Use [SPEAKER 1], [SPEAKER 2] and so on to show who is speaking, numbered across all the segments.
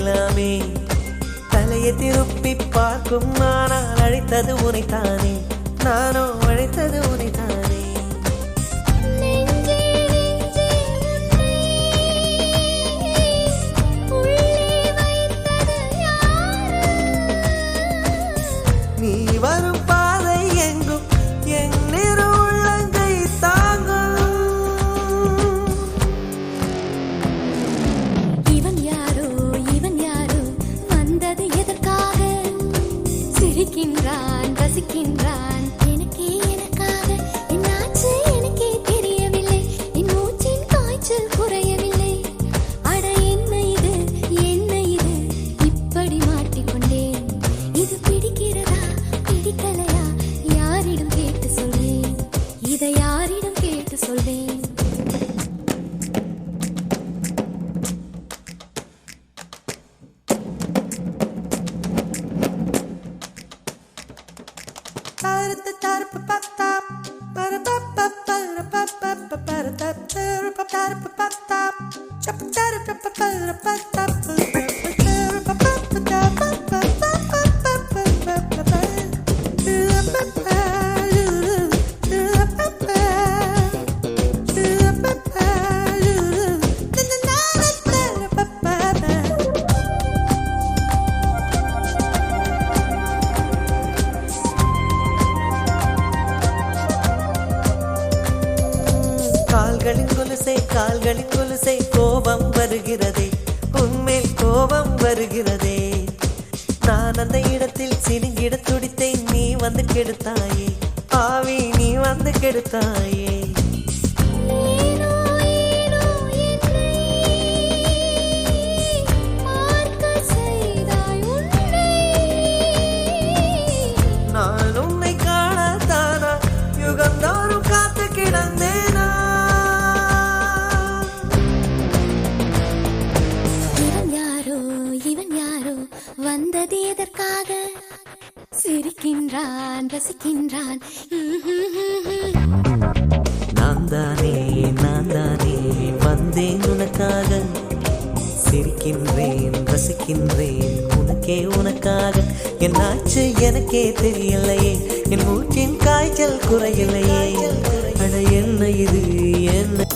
[SPEAKER 1] எல்லாமே தலையை திருப்பி பார்க்கும் ஆனால் அழைத்தது உனைத்தானே. நானோ அழைத்தது உனைத்தானே.
[SPEAKER 2] da da da da
[SPEAKER 1] கால்களின் குலுசை கோபம் வருகிறதே உன்மேல் கோபம் வருகிறதே. நான் அந்த இடத்தில் சிறுங்கிட துடித்தை நீ வந்து கெடுத்தாயே. பாவி நீ வந்து கெடுத்தாய்.
[SPEAKER 2] சிரிக்கின்றேன் ரசிக்கின்றேன்.
[SPEAKER 1] உனக்கே உனக்காக என் ஆச்சு எனக்கே தெரியலையே. என் மூச்சின் காய்ச்சல் குறையிலையே. அட என்ன இது? என்ன?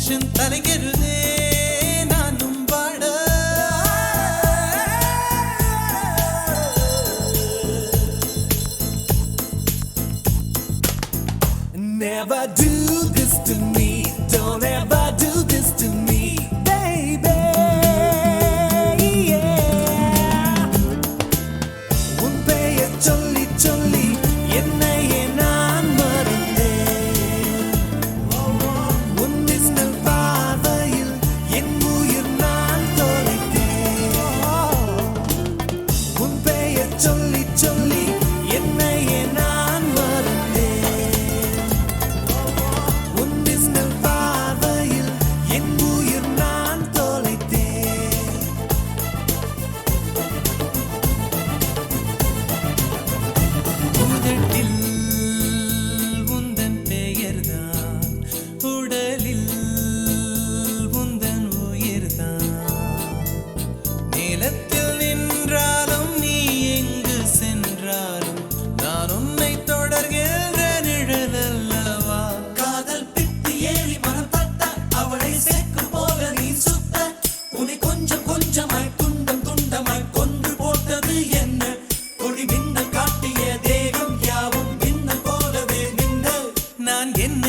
[SPEAKER 3] டென்ஷன் தலைகிறது நானும் பாட Never do this to me, don't ever do this
[SPEAKER 4] to me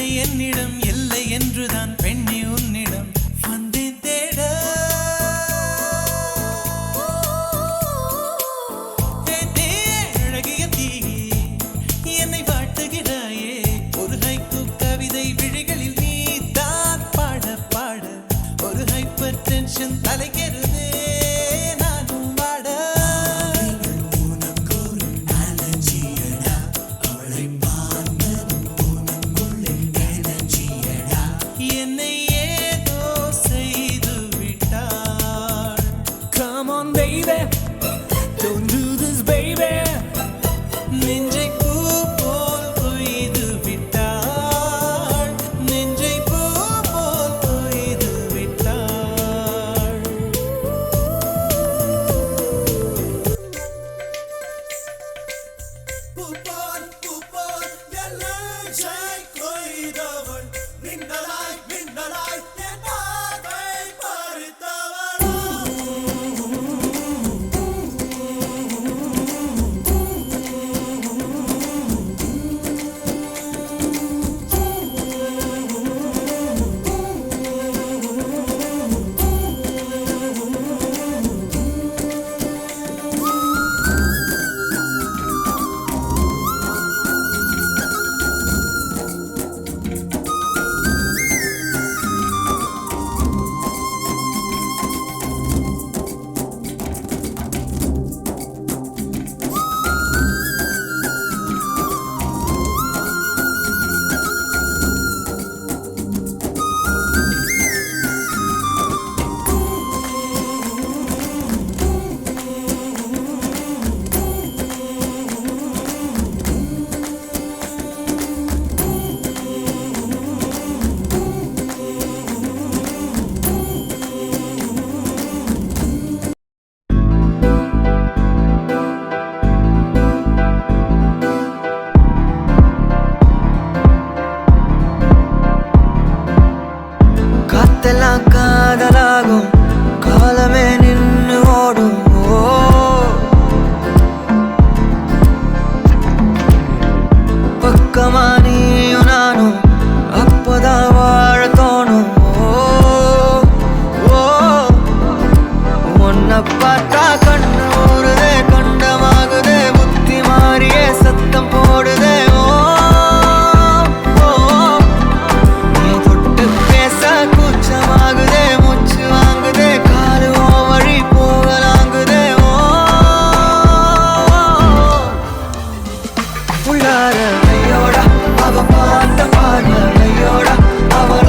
[SPEAKER 4] என்னிடம் இல்லை என்றுதான் பெண்ணி உன்னிடம். Bırakamaz அவ பார்த்த பார்வையோட கையோட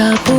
[SPEAKER 4] আশা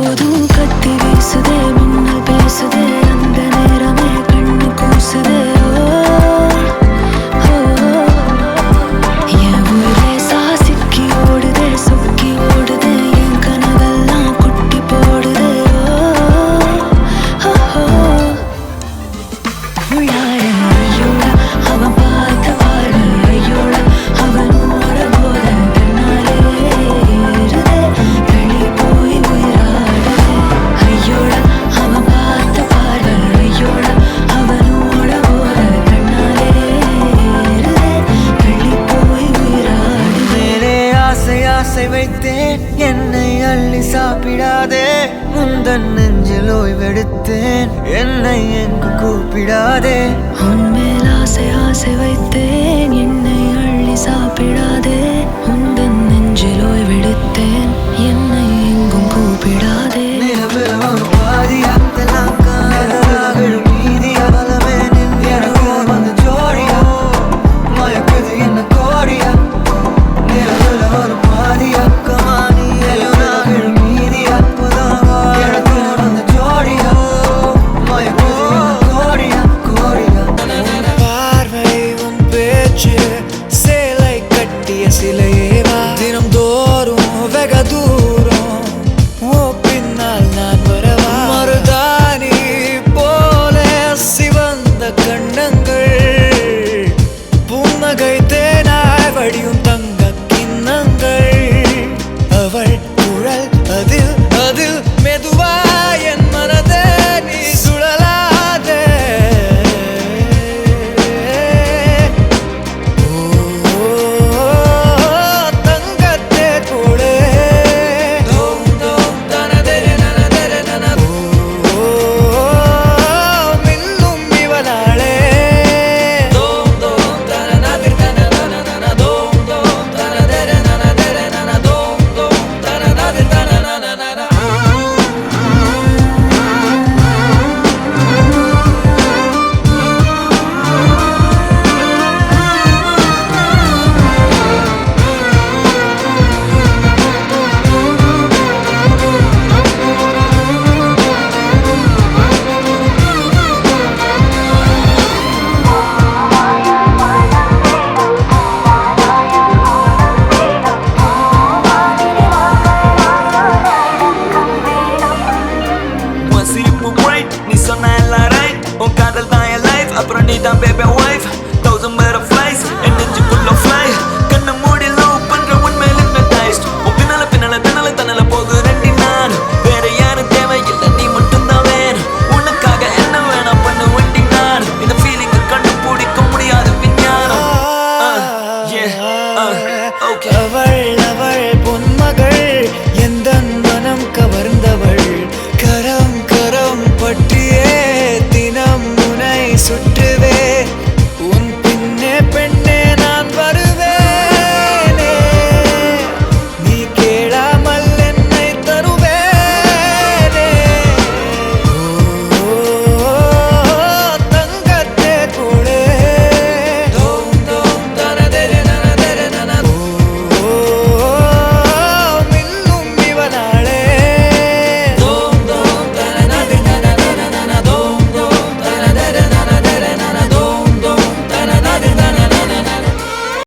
[SPEAKER 2] 제발